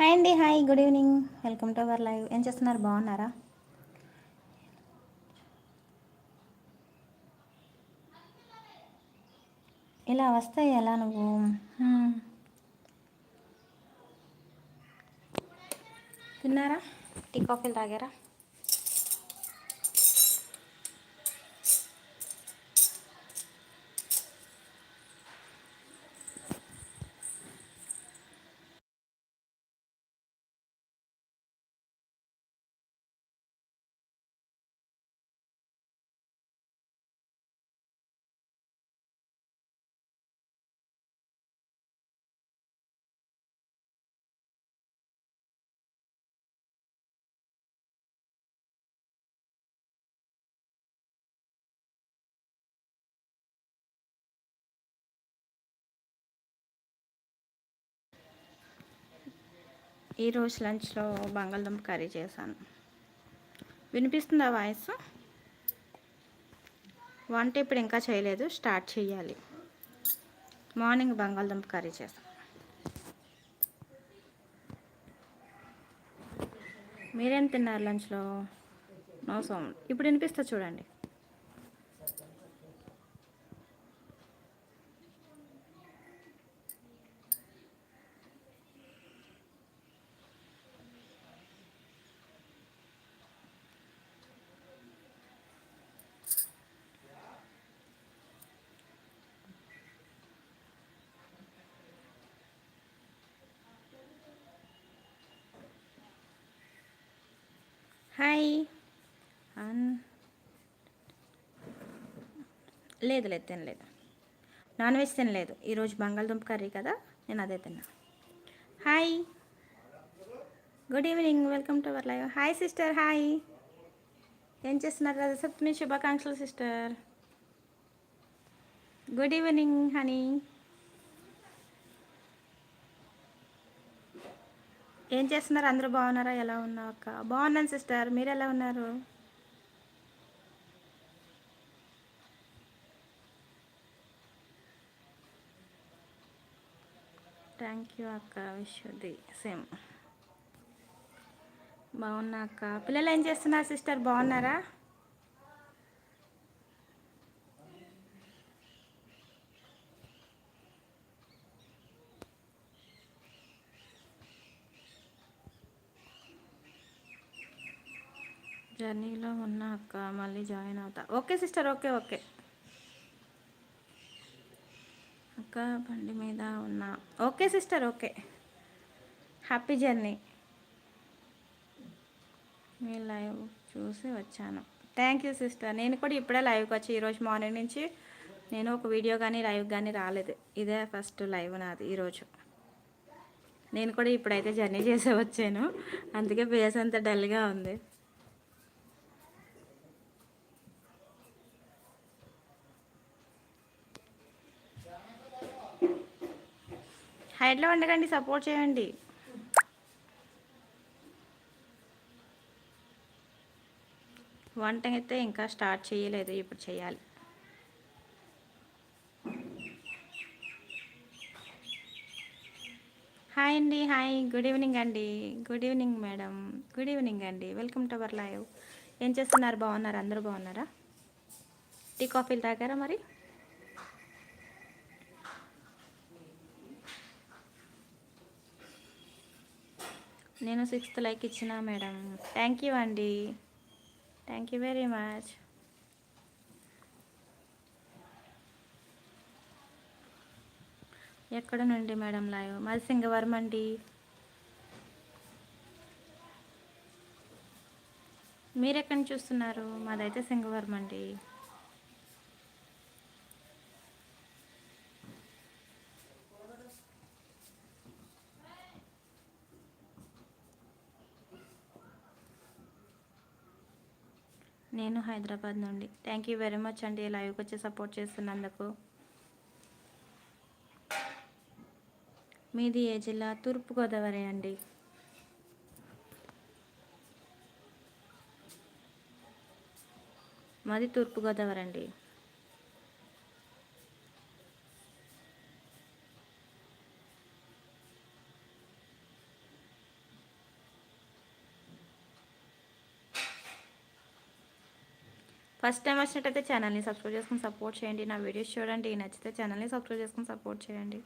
Hi అండి hi good evening. Welcome to our live. ఏం చేస్తున్నారు? బాగున్నారా? ఇలా వస్తాయి ఎలా నువ్వు? తిన్నారా? టీ కాఫీలు తాగారా? ఈరోజు లంచ్లో బంగాళదుంప కర్రీ చేశాను. వినిపిస్తుందా వాయిస్? వంట ఇప్పుడు ఇంకా చేయలేదు స్టార్ట్ చేయాలి. మార్నింగ్ బంగాళదుంప కర్రీ చేశాను. మీరేం తిన్నారు లంచ్లో? No sound. ఇప్పుడు వినిపిస్తా చూడండి. హాయ్. అన్. లేదు లేదు తినలేదు. నాన్ వెజ్ తినలేదు. ఈరోజు బంగాళదుంప కర్రీ కదా నేను అదే తిన్నా. Hi. Good evening welcome to our live. Hi sister hi. ఏం చేస్తున్నారు రజసప్తమి శుభాకాంక్షలు సిస్టర్. Good evening honey. ఏం చేస్తున్నారు? అందరూ బాగున్నారా? ఎలా ఉన్నావు అక్క? బాగున్నాను సిస్టర్. మీరు ఎలా ఉన్నారు? థ్యాంక్ యూ అక్క. విశ్వది సేమ్ బాగున్నా అక్క. పిల్లలు ఏం చేస్తున్నారు సిస్టర్? బాగున్నారా? జర్నీలో ఉన్నా అక్క మళ్ళీ జాయిన్ అవుతా. Okay sister okay okay. అక్క బండి మీద ఉన్నా. Okay sister okay. Happy journey. మీ లైవ్ చూసి వచ్చాను. Thank you sister. నేను కూడా ఇప్పుడే లైవ్కి వచ్చి ఈరోజు మార్నింగ్ నుంచి నేను ఒక వీడియో కానీ లైవ్ కానీ రాలేదు. ఇదే ఫస్ట్ లైవ్ నాది ఈరోజు నేను కూడా ఇప్పుడైతే జర్నీ చేసే వచ్చాను. అందుకే ఫేస్ అంత డల్గా ఉంది. హైట్లో ఉండకండి సపోర్ట్ చేయండి. వంట అయితే ఇంకా స్టార్ట్ చేయలేదు ఇప్పుడు చేయాలి. హాయ్ అండి హాయ్. గుడ్ ఈవినింగ్ అండి. Good evening madam. Good evening అండి. Welcome to our live. ఏం చేస్తున్నారు? బాగున్నారు? అందరూ బాగున్నారా? టీ కాఫీలు తాగారా మరి? నేను సిక్స్త్ లైక్ ఇచ్చిన మేడం. థ్యాంక్ యూ అండి. థ్యాంక్ యూ వెరీ మచ్ ఎక్కడ నుండి మేడం లైవ్? మాది సింగవరం అండి. మీరు చూస్తున్నారు? మాదైతే సింగవరం అండి. నేను హైదరాబాద్ నుండి. థ్యాంక్ యూ వెరీ మచ్ అండి లైవ్కి వచ్చి సపోర్ట్ చేస్తున్నందుకు. మీది ఏ జిల్లా? తూర్పుగోదావరి అండి. మాది తూర్పుగోదావరి అండి. ఫస్ట్ టైం వచ్చినట్టయితే ఛానల్ని సబ్స్క్రైబ్ చేసుకుని సపోర్ట్ చేయండి. నా వీడియోస్ చూడండి. నచ్చితే ఛానల్ని సబ్స్క్రైబ్ చేసుకుని సపోర్ట్ చేయండి.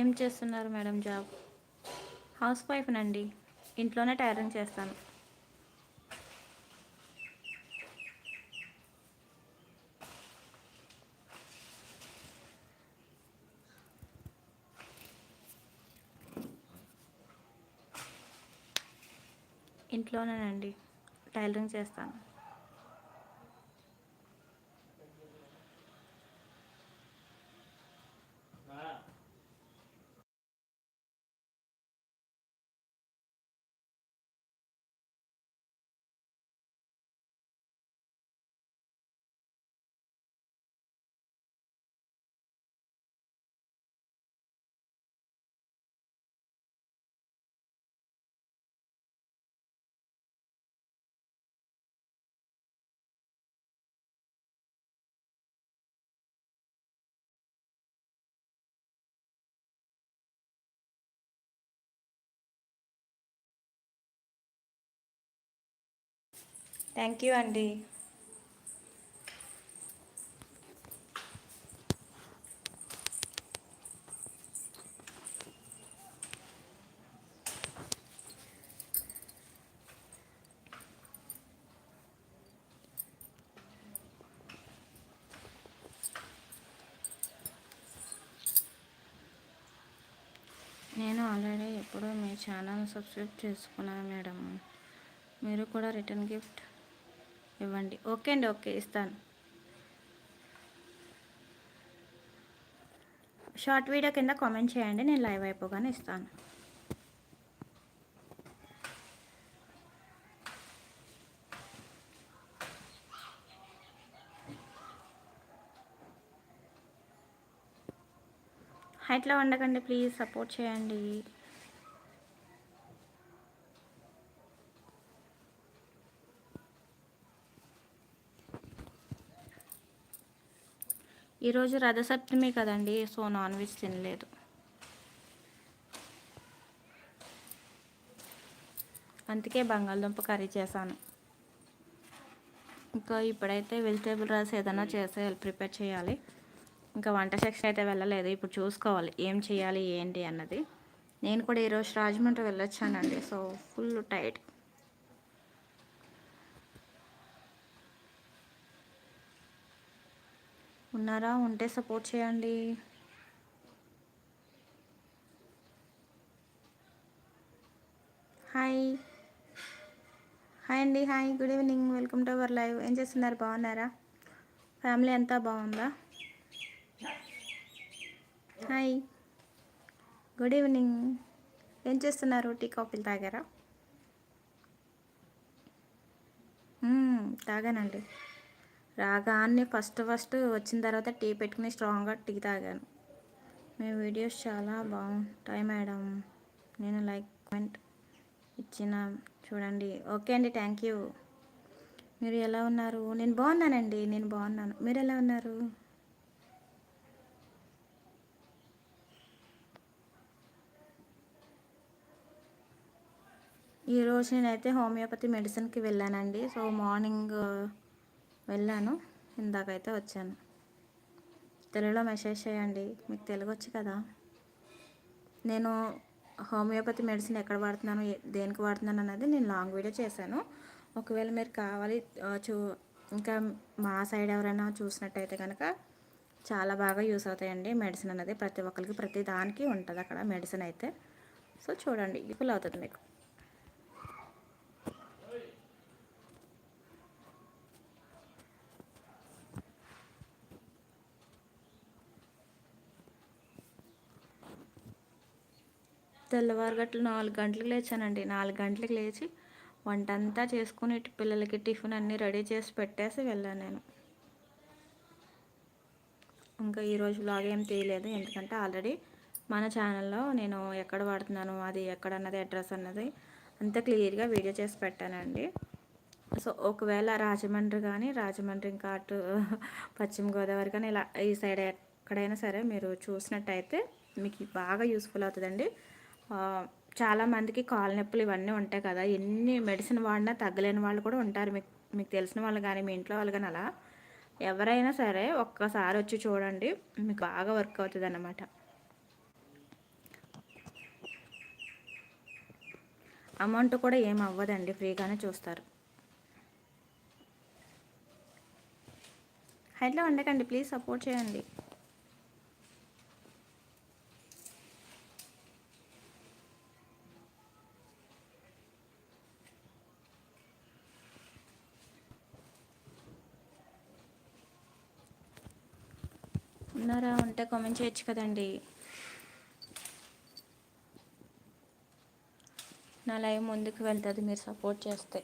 ఏం చేస్తున్నారు మేడం జాబ్? హౌస్ వైఫ్నండి ఇంట్లోనే టైలరింగ్ చేస్తాను. ఇంట్లోనేనండి. టైలరింగ్ చేస్తాను. థ్యాంక్ యూ అండి నేను ఆల్రెడీ ఎప్పుడో మీ ఛానల్ సబ్స్క్రైబ్ చేసుకున్నాను మేడం. మీరు కూడా రిటర్న్ గిఫ్ట్ ఇవ్వండి. ఓకే అండి ఓకే ఇస్తాను. షార్ట్ వీడియో కింద కామెంట్ చేయండి నేను లైవ్ అయిపోగానే ఇస్తాను. హైట్లో ఉండకండి ప్లీజ్ సపోర్ట్ చేయండి. ఈరోజు రథసప్తమి కదండి సో నాన్ వెజ్ తినలేదు. అందుకే బంగాళదుంప కర్రీ చేశాను. ఇంకా ఇప్పుడైతే వెజిటేబుల్ రైస్ ఏదైనా చేసే ప్రిపేర్ చేయాలి. ఇంకా వంట సెక్షన్ అయితే వెళ్ళలేదు ఇప్పుడు చూసుకోవాలి ఏం చేయాలి ఏంటి అన్నది. నేను కూడా ఈరోజు రాజమండ్రి వెళ్ళొచ్చానండి సో ఫుల్ టైట్. ఉన్నారా? ఉంటే సపోర్ట్ చేయండి. హాయ్. హాయ్ అండి. Hi. Good evening. Welcome to our live. ఏం చేస్తున్నారు? బాగున్నారా? ఫ్యామిలీ అంతా బాగుందా? హాయ్. Good evening. ఏం చేస్తున్నారు? టీ కాఫీలు తాగారా? తాగానండి. రాగానే ఫస్ట్ ఫస్ట్ వచ్చిన తర్వాత టీ పెట్టుకుని స్ట్రాంగ్గా టీ తాగాను. మీ వీడియోస్ చాలా బాగుంటాయి మేడం. నేను లైక్ కామెంట్ ఇచ్చిన చూడండి. ఓకే అండి థ్యాంక్ యూ. మీరు ఎలా ఉన్నారు? నేను బాగున్నానండి నేను బాగున్నాను. మీరు ఎలా ఉన్నారు? ఈరోజు నేనైతే హోమియోపతి మెడిసిన్కి వెళ్ళానండి. సో మార్నింగ్ వెళ్ళాను. ఇందాకైతే వచ్చాను. తెలుగులో మెసేజ్ చేయండి. మీకు తెలుగు వచ్చు కదా. నేను హోమియోపతి మెడిసిన్ ఎక్కడ వాడుతున్నాను దేనికి వాడుతున్నాను అనేది నేను లాంగ్ వీడియో చేశాను. ఒకవేళ మీరు కావాలి చూ ఇంకా మా సైడ్ ఎవరైనా చూసినట్టయితే కనుక చాలా బాగా యూస్ అవుతాయండి మెడిసిన్ అనేది. ప్రతి ఒక్కరికి ప్రతి దానికి ఉంటుంది అక్కడ మెడిసిన్ అయితే. సో చూడండి. ఫుల్ అవుతుంది మీకు. తెల్లవారుగట్లు నాలుగు గంటలకు లేచానండి. నాలుగు గంటలకు లేచి వంట అంతా చేసుకుని పిల్లలకి టిఫిన్ అన్నీ రెడీ చేసి పెట్టేసి వెళ్ళాను నేను. ఇంకా ఈరోజు బ్లాగ్ ఏం తీయలేదు. ఎందుకంటే ఆల్రెడీ మన ఛానల్లో నేను ఎక్కడ వాడుతున్నాను అది ఎక్కడ అన్నది అడ్రస్ అన్నది అంత క్లియర్గా వీడియో చేసి పెట్టానండి. సో ఒకవేళ రాజమండ్రి కానీ రాజమండ్రి ఇంకా అటు పశ్చిమ గోదావరి కానీ ఇలా ఈ సైడ్ ఎక్కడైనా సరే మీరు చూసినట్టయితే మీకు బాగా యూస్ఫుల్ అవుతుందండి. చాలామందికి కాళ్ళ నొప్పులు ఇవన్నీ ఉంటాయి కదా. ఎన్ని మెడిసిన్ వాడినా తగ్గలేని వాళ్ళు కూడా ఉంటారు. మీకు మీకు తెలిసిన వాళ్ళు కానీ మీ ఇంట్లో వాళ్ళు కానీ అలా. ఎవరైనా సరే ఒక్కసారి వచ్చి చూడండి. మీకు బాగా వర్క్ అవుతుంది అన్నమాట. అమౌంట్ కూడా ఏం అవ్వదండి. ఫ్రీగానే చూస్తారు. హైట్లో ఉండకండి. ప్లీజ్ సపోర్ట్ చేయండి ఉన్నారా ఉంటే కామెంట్ చేయొచ్చు కదండి. నా లైవ్ ముందుకు వెళ్తుంది మీరు సపోర్ట్ చేస్తే.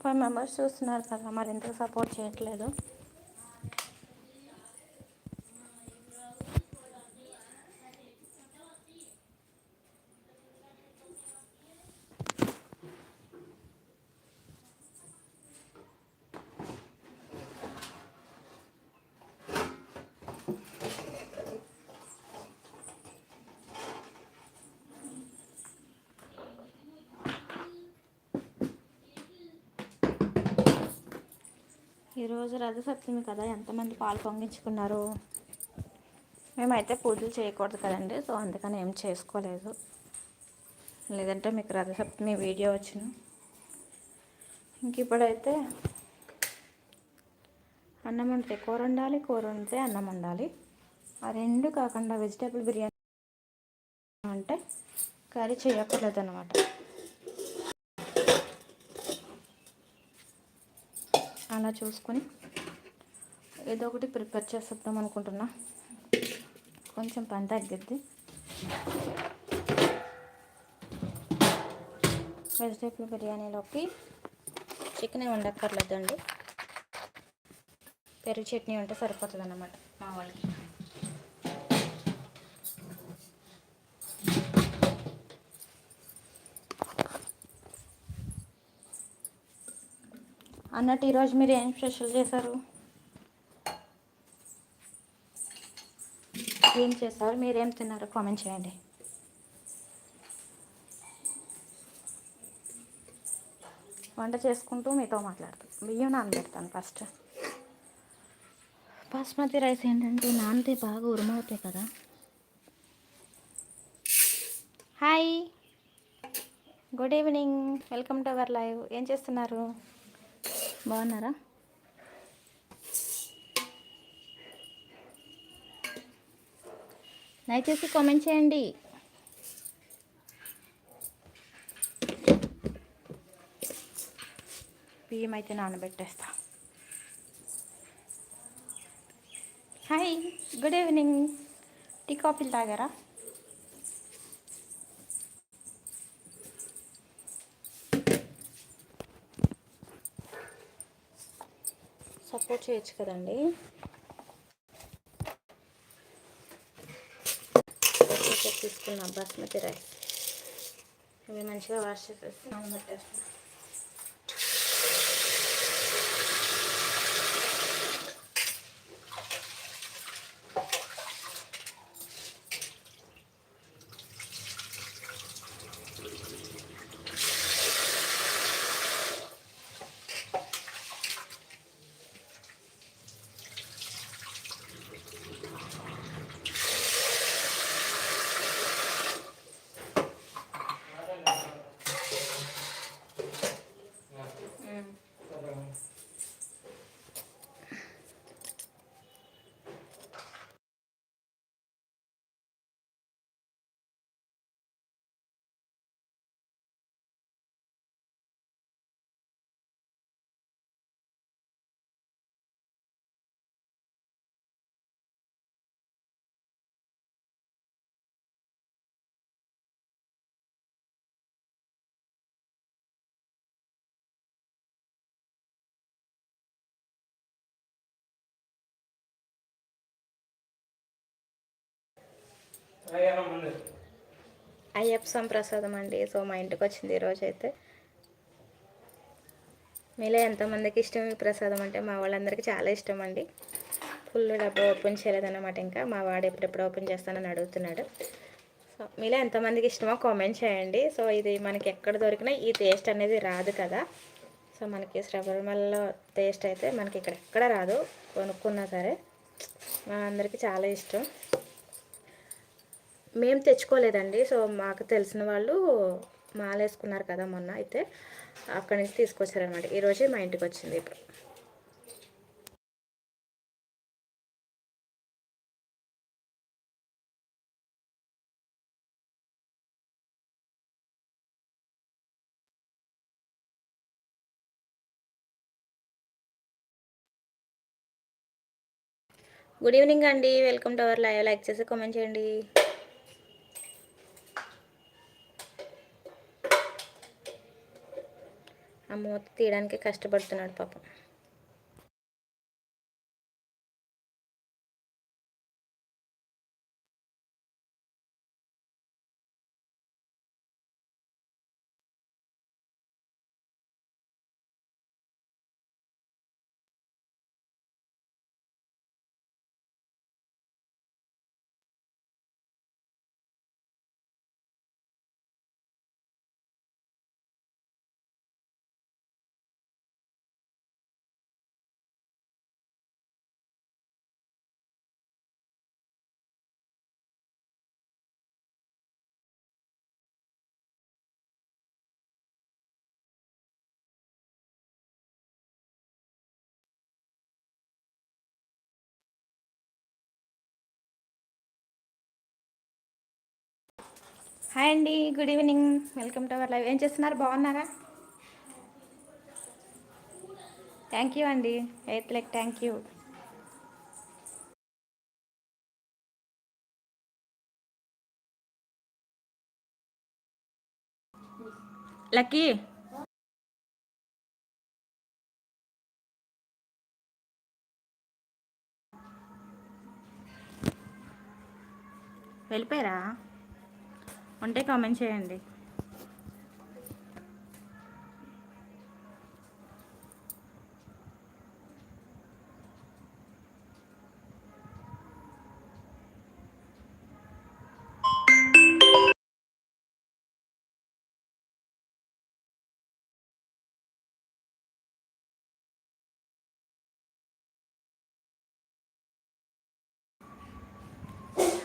ఫైవ్ మెంబర్స్ చూస్తున్నారు కదా మరి ఎందుకు సపోర్ట్ చేయట్లేదు? ఈరోజు రథసప్తమి కదా ఎంతమంది పాలు పొంగించుకున్నారు? మేమైతే పూజలు చేయకూడదు కదండి సో అందుకని ఏం చేసుకోలేదు. లేదంటే మీకు రథసప్తమి వీడియో వచ్చిన. ఇంక ఇప్పుడైతే అన్నం వండితే కూర వండాలి కూర వండితే అన్నం వండాలి. ఆ రెండు కాకుండా వెజిటేబుల్ బిర్యానీ అంటే కర్రీ చేయకూడదు అనమాట అలా చూసుకొని ఏదో ఒకటి ప్రిపేర్ చేసేద్దాం అనుకుంటున్నా. కొంచెం పని తగ్గిద్ది. వెజిటేబుల్ బిర్యానీలోకి చికెన్ వండక్కర్లేదండి. పెరుగు చట్నీ ఉంటే సరిపోతుంది అన్నమాట మా వాళ్ళకి. అన్నట్టు ఈరోజు మీరు ఏం స్పెషల్ చేశారు? ఏం చేశారు? మీరేం తిన్నారో? కామెంట్ చేయండి. వంట చేసుకుంటూ మీతో మాట్లాడుతాను బియ్యం నానబెడతాను ఫస్ట్. బాస్మతి రైస్ ఏంటంటే నానితే బాగా ఉరుమవుతాయి కదా. Hi. Good evening. Welcome to our live. ఏం చేస్తున్నారు? బాగున్నారా? దయచేసి కామెంట్ చేయండి. బియ్యం అయితే నానబెట్టేస్తా. Hi good evening. టీ కాఫీలు తాగారా? సపోర్ట్ చేయొచ్చు కదండి. తీసుకున్నాం బాస్మతి రైస్ ఇవి మంచిగా వాష్ చేసేసి నానబెట్టేస్తాను అయ్యప్ప స్వామి ప్రసాదం అండి. సో మా ఇంటికి వచ్చింది ఈరోజు అయితే. మీలో ఎంతమందికి ఇష్టం ఈ ప్రసాదం అంటే? మా వాళ్ళందరికీ చాలా ఇష్టం అండి. ఫుల్ డబ్బా ఓపెన్ చేయలేదన్నమాట ఇంకా. మా వాడు ఎప్పుడెప్పుడు ఓపెన్ చేస్తానని అడుగుతున్నాడు. సో మీలో ఎంతమందికి ఇష్టమో కామెంట్ చేయండి. సో ఇది మనకి ఎక్కడ దొరికినా ఈ టేస్ట్ అనేది రాదు కదా. సో మనకి శబరిమలలో టేస్ట్ అయితే మనకి ఇక్కడ ఎక్కడ రాదు. కొనుక్కున్నా సరే. మా అందరికీ చాలా ఇష్టం. మేము తెచ్చుకోలేదండి. సో మాకు తెలిసిన వాళ్ళు మాలేసుకున్నారు కదా మొన్న అయితే అక్కడి నుంచి తీసుకొచ్చారనమాట ఈరోజే మా ఇంటికి వచ్చింది ఇప్పుడు. గుడ్ ఈవినింగ్ అండి. Welcome to our live. Like చేసి కామెంట్ చేయండి. ఆ మూత తీయడానికి కష్టపడుతున్నాడు పాపం. హాయ్ అండి good evening. Welcome to our live. ఏం చేస్తున్నారు? బాగున్నారా? థ్యాంక్ యూ అండి. Eighth like thank you. Lucky? వెళ్ళిపోయారా? ఉంటే కామెంట్ చేయండి.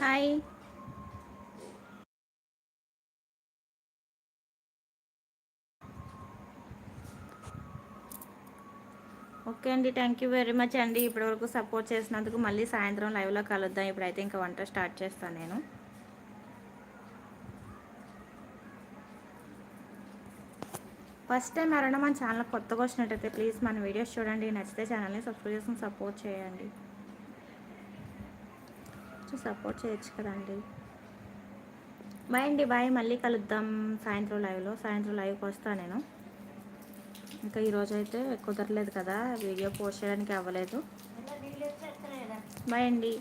హాయ్ ఓకే అండి థ్యాంక్ యూ వెరీ మచ్ అండి. ఇప్పటివరకు సపోర్ట్ చేసినందుకు మళ్ళీ సాయంత్రం లైవ్లో కలుద్దాం. ఇప్పుడైతే ఇంకా వంట స్టార్ట్ చేస్తాను నేను. ఫస్ట్ టైం ఎవరైనా మన ఛానల్ కొత్తగా వచ్చినట్టయితే ప్లీజ్ మన వీడియోస్ చూడండి. నచ్చితే ఛానల్ని సబ్స్క్రైబ్ చేసుకుని సపోర్ట్ చేయండి. సపోర్ట్ చేయొచ్చు కదండి. బాయ్ అండి బాయ్ మళ్ళీ కలుద్దాం సాయంత్రం లైవ్లో సాయంత్రం లైవ్కి వస్తాను నేను. ఇంకా ఈరోజు అయితే కుదరలేదు కదా వీడియో పోస్ట్ చేయడానికి అవ్వలేదు. బాయ్ అండి.